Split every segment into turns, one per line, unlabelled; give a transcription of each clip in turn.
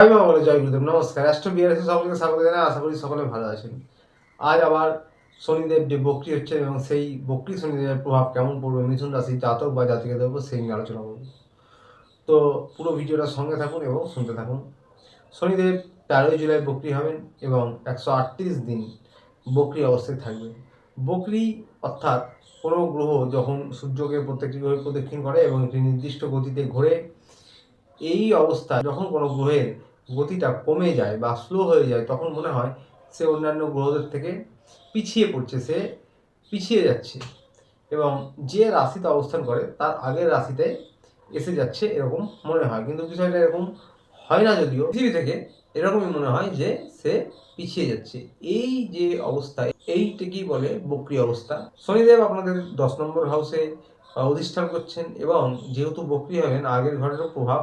জয় মা বলে জয় গুরুদেব, নমস্কার। রাষ্ট্র বিআরএস সকলকে, স্বাগত জানাই। আশা করি সকলে ভালো আছেন। আজ আবার শনিদেব যে বক্রি হচ্ছে এবং সেই বক্রি শনিদেবের প্রভাব কেমন পড়বে, মিথুন রাশি জাতক বা জাতিকাদের উপর সেই নিয়ে আলোচনা করব। তো পুরো ভিডিওটা সঙ্গে থাকুন এবং শুনতে থাকুন। শনিদেব তেরোই জুলাই বক্রি হবেন এবং একশো আটত্রিশ দিন বক্রি অবস্থায় থাকবেন বক্রি অর্থাৎ কোনো গ্রহ যখন সূর্যকে প্রত্যেকটি গ্রহে প্রদক্ষিণ করে এবং একটি নির্দিষ্ট গতিতে ঘোরে, এই অবস্থায় যখন কোনো গ্রহের গতিটা কমে যায় বা স্লো হয়ে যায়, তখন মনে হয় সে অন্যান্য গ্রহদের থেকে পিছিয়ে পড়ছে, সে পিছিয়ে যাচ্ছে এবং যে রাশিতে অবস্থান করে, তার আগের রাশিতে এসে যাচ্ছে এরকম মনে হয়। কিন্তু বিষয়টা এরকম হয় না যদিও। পৃথিবী থেকে এরকমই মনে হয় যে সে পিছিয়ে যাচ্ছে। এই যে অবস্থায় এইটিকেই বলে বক্রি অবস্থা। শনিদেব আপনাদের দশ নম্বর হাউসে অধিষ্ঠান করছেন এবং যেহেতু বক্রি হবেন, আগের ঘরেরও প্রভাব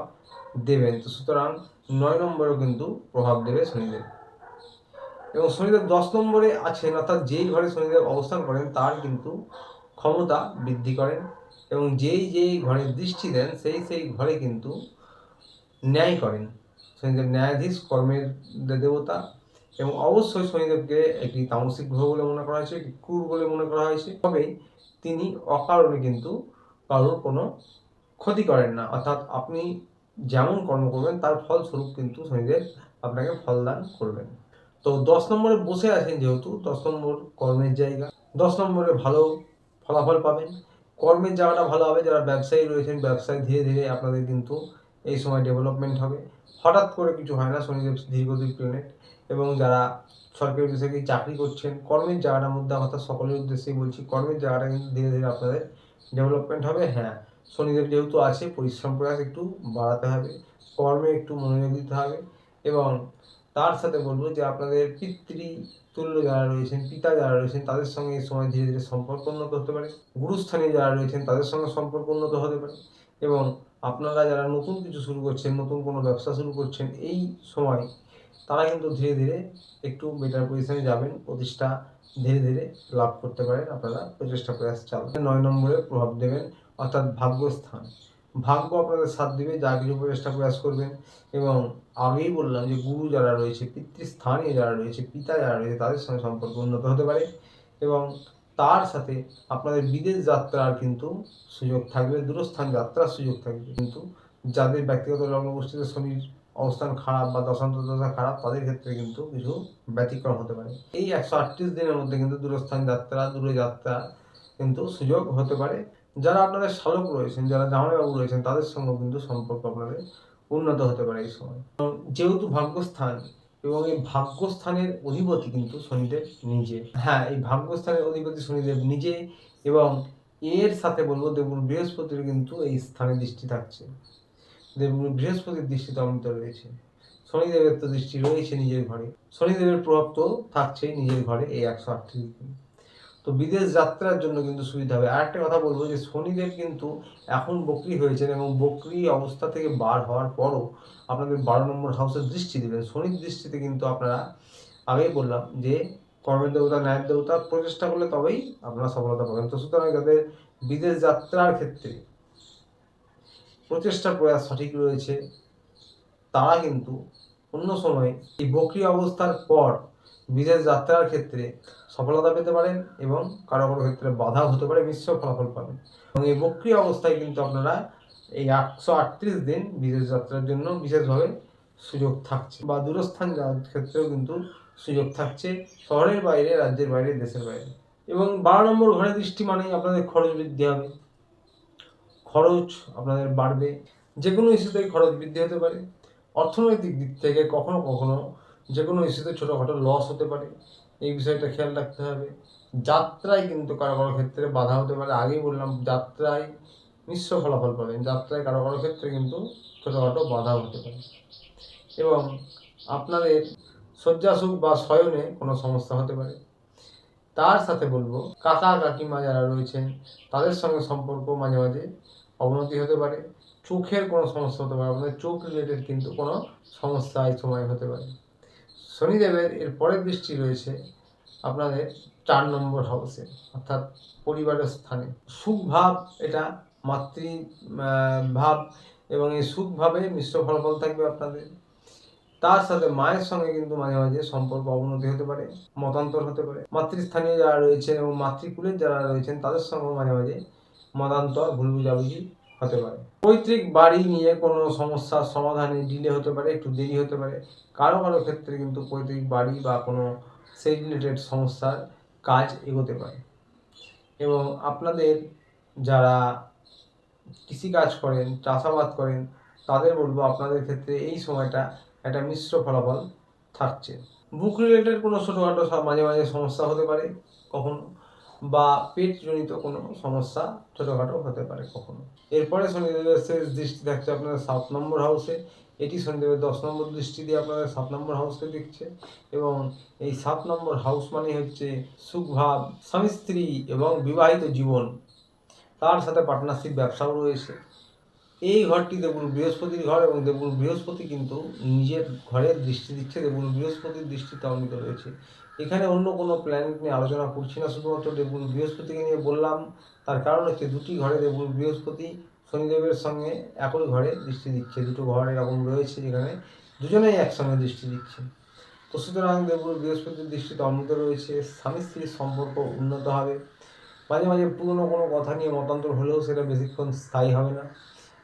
দেবেন। তো সুতরাং নয় নম্বরেও কিন্তু প্রভাব দেবে শনিদেব। এবং শনিদেব দশ নম্বরে আছেন, অর্থাৎ যেই ঘরে শনিদেব অবস্থান করেন, তার কিন্তু ক্ষমতা বৃদ্ধি করেন এবং যেই যেই ঘরে দৃষ্টি দেন, সেই সেই ঘরে কিন্তু ন্যায় করেন। শনিদেব ন্যায়াধীশ, কর্মের দেবতা এবং অবশ্যই শনিদেবকে একটি তামসিক গ্রহ বলে মনে করা হয়েছে ক্রূর বলে মনে করা হয়েছে। তবে তিনি অকারণে কিন্তু কারোর কোনো ক্ষতি করেন না। অর্থাৎ আপনি যেমন কর্ম করবেন, তার ফলস্বরূপ কিন্তু শনিদেব আপনাকে ফলদান করবেন। তো দশ নম্বরে বসে আছেন যেহেতু, দশ নম্বর কর্মের জায়গা। দশ নম্বরে ভালো ফলাফল পাবেন। কর্মের জায়গাটা ভালো হবে, যারা ব্যবসায়ী রয়েছেন, ব্যবসায় ধীরে ধীরে আপনাদের কিন্তু এই সময় ডেভেলপমেন্ট হবে। হঠাৎ করে কিছু হয় না, শনিদেব দীর্ঘদিন প্ল্যানেট এবং যারা সরকারি বেসরকারি চাকরি করছেন, কর্মের জায়গাটার মধ্যে অর্থাৎ সকলের উদ্দেশ্যেই বলছি, কর্মের জায়গাটা কিন্তু ধীরে ধীরে আপনাদের ডেভেলপমেন্ট হবে। হ্যাঁ শনিদেব যেহেতু আছে, পরিশ্রম প্রয়াস একটু বাড়াতে হবে, কর্মে একটু মনোযোগ দিতে হবে এবং তার সাথে বলব যে আপনাদের পিতৃ তুল্য যারা রয়েছেন, পিতা যারা রয়েছেন, তাদের সঙ্গে এই সময় ধীরে ধীরে সম্পর্ক উন্নত হতে পারে। গুরুস্থানীয় যারা রয়েছেন, তাদের সঙ্গে সম্পর্ক উন্নত হতে পারে এবং আপনারা যারা নতুন কিছু শুরু করছেন, নতুন কোনো ব্যবসা শুরু করছেন, এই সময় তারা কিন্তু ধীরে ধীরে একটু বেটার পজিশনে যাবেন, প্রতিষ্ঠা ধীরে ধীরে লাভ করতে পারেন আপনারা। প্রচেষ্টা প্রয়াস চালাবেন নয় নম্বরে প্রভাব দেবেন, অর্থাৎ ভাগ্যস্থান। ভাগ্য আপনাদের সাথ দিবে, যা কিছু প্রচেষ্টা প্রয়াস করবেন। এবং আগেই বললাম যে, গুরু যারা রয়েছে, পিতৃস্থানীয় যারা রয়েছে, পিতা যারা রয়েছে, তাদের সঙ্গে সম্পর্ক উন্নত হতে পারে। এবং তার সাথে আপনাদের বিদেশ যাত্রার কিন্তু সুযোগ থাকবে, দূরস্থান যাত্রার সুযোগ থাকবে। কিন্তু যাদের ব্যক্তিগত লগ্ন গোষ্ঠীতে শনির অবস্থান খারাপ বা দশান্ত দশা খারাপ, তাদের ক্ষেত্রে কিন্তু কিছু ব্যতিক্রম হতে পারে। এই একশো আটত্রিশ দিনের মধ্যে কিন্তু দূরস্থান যাত্রা, দূরে যাত্রা কিন্তু সুযোগ হতে পারে। যারা আপনাদের শালক রয়েছেন, যারা জামাইবাবু রয়েছেন, তাদের সঙ্গেও কিন্তু সম্পর্ক আপনাদের উন্নত হতে পারে এই সময়। যেহেতু ভাগ্যস্থান এবং এই ভাগ্যস্থানের অধিপতি কিন্তু শনিদেব নিজে। হ্যাঁ এই ভাগ্যস্থানের অধিপতি শনিদেব নিজে এবং এর সাথে বলব দেবগুরু বৃহস্পতির কিন্তু এই স্থানে দৃষ্টি থাকছে। দেবগুরু বৃহস্পতির দৃষ্টি তো অমিত রয়েছে। শনিদেবের তো দৃষ্টি রয়েছে নিজের ঘরে। শনিদেবের প্রভাব তো থাকছেই নিজের ঘরে, এই একশো আটত্রিশ দিন। তো বিদেশ যাত্রার জন্য কিন্তু সুবিধা হবে। আর একটা কথা বলব যে শনিদেব কিন্তু এখন বকরি হয়েছেন এবং বকরি অবস্থা থেকে বার হওয়ার পরও আপনাদের বারো নম্বর হাউসের দৃষ্টি দেবেন। শনির দৃষ্টিতে কিন্তু আপনারা আগেই বললাম যে কর্মের দেবতা, ন্যায়ের দেবতা প্রচেষ্টা করলে তবেই আপনারা সফলতা পাবেন। তো সুতরাং যাদের বিদেশ যাত্রার ক্ষেত্রে প্রচেষ্টা প্রয়াস সঠিক রয়েছে, তারা কিন্তু অন্য সময় এই বকরি অবস্থার পর বিদেশ যাত্রার ক্ষেত্রে সফলতা পেতে পারেন এবং কারও কারও ক্ষেত্রে বাধা হতে পারে মিশ্র ফলাফল পাবেন। এবং এই বক্রি অবস্থায় কিন্তু আপনারা এই একশো আটত্রিশ দিন বিদেশ যাত্রার জন্য বিশেষভাবে সুযোগ থাকছে বা দূরস্থান যাওয়ার ক্ষেত্রেও কিন্তু সুযোগ থাকছে শহরের বাইরে, রাজ্যের বাইরে, দেশের বাইরে। এবং বারো নম্বর ঘরে দৃষ্টি মানেই আপনাদের খরচ বৃদ্ধি হবে। খরচ আপনাদের বাড়বে যে কোনো ইস্যুতেই খরচ বৃদ্ধি হতে পারে, অর্থনৈতিক দিক থেকে কখনো কখনো যে কোনো ইস্যুতে ছোটোখাটো লস হতে পারে, এই বিষয়টা খেয়াল রাখতে হবে। যাত্রায় কিন্তু কারও কারও ক্ষেত্রে বাধা হতে পারে, আগেই বললাম যাত্রায় মিশ্র ফলাফল পাবেন, যাত্রায় কারও কারও ক্ষেত্রে কিন্তু ছোটোখাটো বাধা হতে পারে। এবং আপনাদের শয্যাসুখ বা শয়নে কোনো সমস্যা হতে পারে। তার সাথে বলব কাকা কাকিমা যারা রয়েছেন, তাদের সঙ্গে সম্পর্ক মাঝে মাঝে অবনতি হতে পারে, চোখের কোনো সমস্যা হতে পারে আপনাদের চোখ রিলেটেড কিন্তু কোনো সমস্যা এই সময় হতে পারে। শনিদেবের এর পরের দৃষ্টি রয়েছে আপনাদের চার নম্বর হাউসে অর্থাৎ পরিবারের স্থানে। সুখ ভাব এটা মাতৃ ভাব এবং এই সুখ ভাবে মিশ্র ফলাফল থাকবে আপনাদের। তার সাথে মায়ের সঙ্গে কিন্তু মাঝে মাঝে সম্পর্ক অবনতি হতে পারে, মতান্তর হতে পারে। মাতৃস্থানীয় যারা রয়েছেন এবং মাতৃকুলের যারা রয়েছেন তাদের সঙ্গেও মাঝে মাঝে মতান্তর ভুল বুঝাবুঝি হতে পারে। পৈতৃক বাড়ি নিয়ে কোনো সমস্যার সমাধানে ডিলে হতে পারে, একটু দেরি হতে পারে। কারও কারও ক্ষেত্রে কিন্তু পৈতৃক বাড়ি বা কোনো সেই রিলেটেড সমস্যার কাজ এগোতে পারে। এবং আপনাদের যারা কৃষিকাজ করেন, চাষাবাদ করেন, তাদের বলব আপনাদের ক্ষেত্রে এই সময়টা একটা মিশ্র ফলাফল থাকছে। বুক রিলেটেড কোনো ছোটোখাটো মাঝে মাঝে সমস্যা হতে পারে। কখনো বা পেটজনিত কোনো সমস্যা ছোটোখাটো হতে পারে কখনো। এরপরে শনিদেবের শেষ দৃষ্টি থাকছে আপনাদের সাত নম্বর হাউসে এটি শনিদেবের দশ নম্বর দৃষ্টি দিয়ে আপনাদের সাত নম্বর হাউসকে দেখছে। এবং এই সাত নম্বর হাউস মানে হচ্ছে সুখভাব, স্বামী স্ত্রী এবং বিবাহিত জীবন। তার সাথে পার্টনারশিপ ব্যবসাও রয়েছে। এই ঘরটি দেবগুরু বৃহস্পতির ঘর এবং দেবগুরু বৃহস্পতি কিন্তু নিজের ঘরের দৃষ্টি দিচ্ছে। দেবগুরু বৃহস্পতির দৃষ্টিতে অন্বিত রয়েছে। এখানে অন্য কোনো প্ল্যানেট নিয়ে আলোচনা করছি না। শুধুমাত্র দেবগুরু বৃহস্পতিকে নিয়ে বললাম, তার কারণ হচ্ছে দুটি ঘরে দেবগুরু বৃহস্পতি শনিদেবের সঙ্গে একই ঘরে দৃষ্টি দিচ্ছে। দুটো ঘর এরকম রয়েছে যেখানে দুজনেই একসঙ্গে দৃষ্টি দিচ্ছে। তো সুতরাং দেবগুরু বৃহস্পতির দৃষ্টিতে অন্বিত রয়েছে। স্বামী স্ত্রীর সম্পর্ক উন্নত হবে। মাঝে মাঝে পুরনো কোনো কথা নিয়ে মতান্তর হলেও সেটা বেশিক্ষণ স্থায়ী হবে না।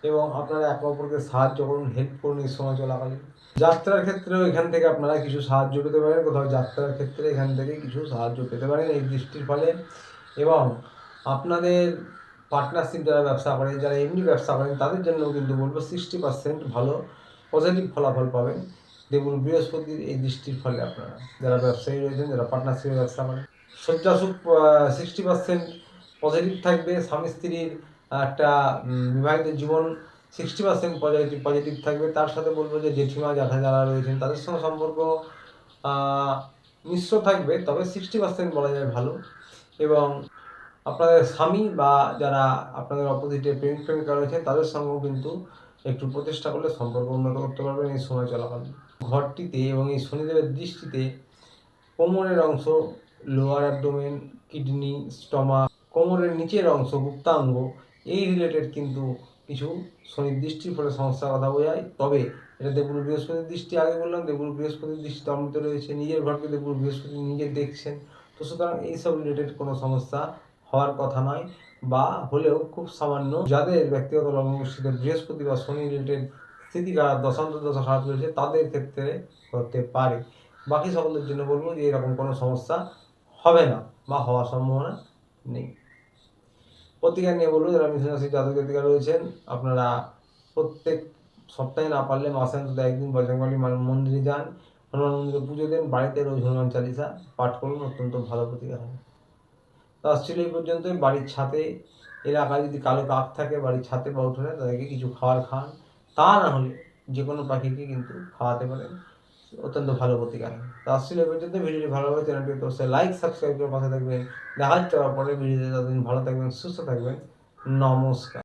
এবং আপনারা একে অপরকে সাহায্য করুন হেল্প করুন এই সময় চলাকালীন যাত্রার ক্ষেত্রেও এখান থেকে আপনারা কিছু সাহায্য পেতে পারেন। কোথাও যাত্রার ক্ষেত্রে এখান থেকে কিছু সাহায্য পেতে পারেন এই দৃষ্টির ফলে। এবং আপনাদের পার্টনারশিপ যারা ব্যবসা করেন, যারা এমনি ব্যবসা করেন, তাদের জন্য কিন্তু বলব সিক্সটি পার্সেন্ট ভালো পজিটিভ ফলাফল পাবেন। দেবুল বৃহস্পতির এই দৃষ্টির ফলে আপনারা যারা ব্যবসায়ী রয়েছেন, যারা পার্টনারশিপে ব্যবসা করেন, শয্যাসুখ সিক্সটি পার্সেন্ট পজিটিভ থাকবে। স্বামী স্ত্রীর একটা বিবাহিত জীবন সিক্সটি পার্সেন্ট পজিটিভ পজিটিভ থাকবে। তার সাথে বলব যে জেঠিমা জ্যাঠা যারা রয়েছেন, তাদের সঙ্গে সম্পর্ক মিশ্র থাকবে, তবে সিক্সটি পার্সেন্ট বলা যায় ভালো। এবং আপনাদের স্বামী বা যারা আপনাদের অপোজিটে প্রেমিক প্রেমিকা রয়েছেন তাদের সঙ্গেও কিন্তু একটু প্রচেষ্টা করলে সম্পর্ক উন্নত করতে পারবেন। এই সময় চলাকালীন ঘরটিতে এবং এই শনিদেবের দৃষ্টিতে কোমরের অংশ লোয়ার অ্যাবডোমেন কিডনি স্টমা কোমরের নিচের অংশ, গুপ্তাঙ্গ এই রিলেটেড কিন্তু কিছু শনির দৃষ্টির ফলে সমস্যার কথা বোঝায় তবে এটা দেবগুরু বৃহস্পতির দৃষ্টি, আগে বললাম দেবগুরু বৃহস্পতির দৃষ্টি অমৃত রয়েছে, নিজের ঘরকে দেবগুরু বৃহস্পতি নিজে দেখছেন। তো সুতরাং এইসব রিলেটেড কোনো সমস্যা হওয়ার কথা নয়, বা হলেও খুব সামান্য যাদের ব্যক্তিগত লগ্নগোষ্ঠীতে বৃহস্পতি বা শনি রিলেটেড স্থিতি খারাপ দশান্ত দশা খারাপ রয়েছে, তাদের ক্ষেত্রে হতে পারে। বাকি সকলের জন্য বলব যে এরকম কোনো সমস্যা হবে না, বা হওয়ার সম্ভাবনা নেই। প্রতিকার নিয়ে বলব যারা মিথুন রাশির জাতক জাতিকা রয়েছেন, আপনারা প্রত্যেক সপ্তাহে না পারলে মাসে অন্তত একদিন বজরংবলী মা- মন্দিরে যান। হনুমান মন্দিরে পুজো দেন। বাড়িতে রোজ হনুমান চালিসা পাঠ করুন, অত্যন্ত ভালো প্রতিকার হবে তো আসছিল এই পর্যন্ত বাড়ির ছাদে এলাকায় যদি কালো কাক থাকে, বাড়ির ছাদে বা উঠোনে তাদেরকে কিছু খাবার খান। তা না হলে যে কোনো পাখিকে কিন্তু খাওয়াতে পারেন। অত্যন্ত ভালো প্রতিকার। তো আসছিল পর্যন্ত, ভিডিওটি ভালো লাগে চ্যানেলটি অবশ্যই লাইক সাবস্ক্রাইব করে পাশে থাকবেন। দেখা হচ্ছে পরের ভিডিওতে ততদিন ভালো থাকবেন, সুস্থ থাকবেন। নমস্কার।